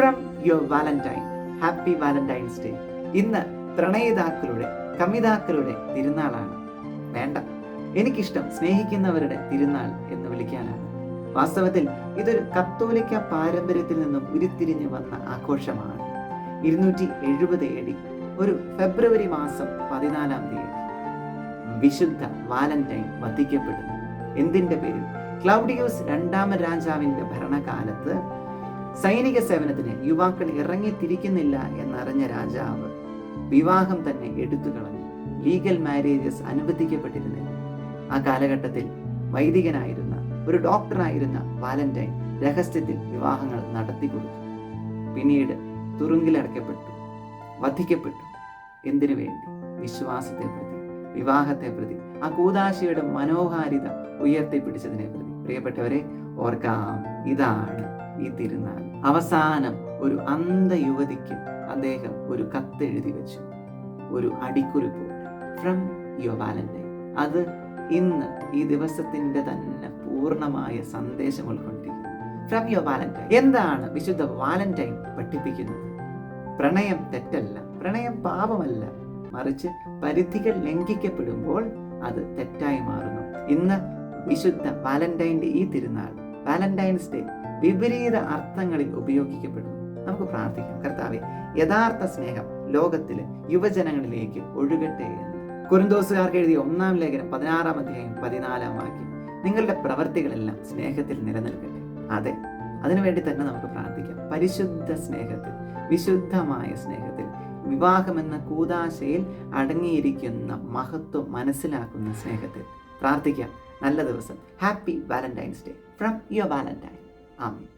From your Valentine happy Valentine's Day ഇന്ന് പ്രണയിതാക്കളുടെ കമിതാക്കളുടെ തിരുനാളാണ്. വേണ്ട. എനിക്കിഷ്ടം സ്നേഹിക്കുന്നവരുടെ തിരുനാൾ എന്ന് വിളിക്കാനാണ്. വാസ്തവത്തിൽ ഇതൊരു കത്തോലിക്ക പാരമ്പര്യത്തിൽ നിന്നും ഉരുത്തിരിഞ്ഞു വന്ന ആഘോഷമാണ്. ഇരുന്നൂറ്റി എഴുപത് ഏടി ഒരു ഫെബ്രുവരി മാസം പതിനാലാം തീയതി. വിശുദ്ധ വാലന്റൈൻ വധിക്കപ്പെടുന്നു. എന്തിന്റെ പേരിൽ? ക്ലൗഡിയോസ് രണ്ടാമൻ രാജാവിന്റെ ഭരണകാലത്ത് സൈനിക സേവനത്തിന് യുവാക്കൾ ഇറങ്ങിത്തിരിക്കുന്നില്ല എന്നറിഞ്ഞ രാജാവ് വിവാഹം തന്നെ എടുത്തു കളഞ്ഞു. ലീഗൽ മാരേജസ് അനുവദിക്കപ്പെട്ടിരുന്നില്ല. ആ കാലഘട്ടത്തിൽ വൈദികനായിരുന്ന ഒരു ഡോക്ടറായിരുന്ന വാലന്റൈൻ രഹസ്യത്തിൽ വിവാഹങ്ങൾ നടത്തി കൊടുത്തു. പിന്നീട് തുറുങ്കിലടക്കപ്പെട്ടു വധിക്കപ്പെട്ടു. എന്തിനു വേണ്ടി? വിശ്വാസത്തെ പ്രതി വിവാഹത്തെ പ്രതി ആ കൂതാശിയുടെ മനോഹാരിത ഉയർത്തിപ്പിടിച്ചതിനെ പ്രതി. പ്രിയപ്പെട്ടവരെ ഓർക്കാം ഇതാണ് ഈ തിരുനാൾ അവസാനം ഒരു അന്ധ യുവതിക്ക് അദ്ദേഹം ഒരു കത്തെഴുതി വെച്ചു. ഒരു അടിക്കുറിപ്പ് ഫ്രം യുവർ വാലന്റൈൻ അത് ഇന്ന് ഈ ദിവസത്തിന്റെ തന്നെ പൂർണമായ സന്ദേശം ഉൾക്കൊണ്ടിരിക്കുന്നു. ഫ്രം യുവർ വാലന്റൈൻ എന്താണ് വിശുദ്ധ വാലന്റൈൻ പഠിപ്പിക്കുന്നത്? പ്രണയം തെറ്റല്ല. പ്രണയം പാപമല്ല. മറിച്ച് പരിധികൾ ലംഘിക്കപ്പെടുമ്പോൾ അത് തെറ്റായി മാറുന്നു. ഇന്ന് വിശുദ്ധ വാലന്റൈന്റെ ഈ തിരുനാൾ വാലന്റൈൻസ് ഡേ വിപരീത അർത്ഥങ്ങളിൽ ഉപയോഗിക്കപ്പെടുന്നു. നമുക്ക് പ്രാർത്ഥിക്കാം. കർത്താവെ യഥാർത്ഥ സ്നേഹം ലോകത്തിലെ യുവജനങ്ങളിലേക്ക് ഒഴുകട്ടെ എന്ന്. കുരുന്തോസുകാർക്ക് എഴുതിയ ഒന്നാം ലേഖനം പതിനാറാം അധ്യായം പതിനാലാം വാക്യം. നിങ്ങളുടെ പ്രവർത്തികളെല്ലാം സ്നേഹത്തിൽ നിലനിൽക്കട്ടെ. അതെ അതിനുവേണ്ടി തന്നെ നമുക്ക് പ്രാർത്ഥിക്കാം. പരിശുദ്ധ സ്നേഹത്തിൽ വിശുദ്ധമായ സ്നേഹത്തിൽ വിവാഹമെന്ന കൂതാശയിൽ അടങ്ങിയിരിക്കുന്ന മഹത്വം മനസ്സിലാക്കുന്ന സ്നേഹത്തിൽ. പ്രാർത്ഥിക്കാം. നല്ല ദിവസം. Happy Valentine's Day from your Valentine Amin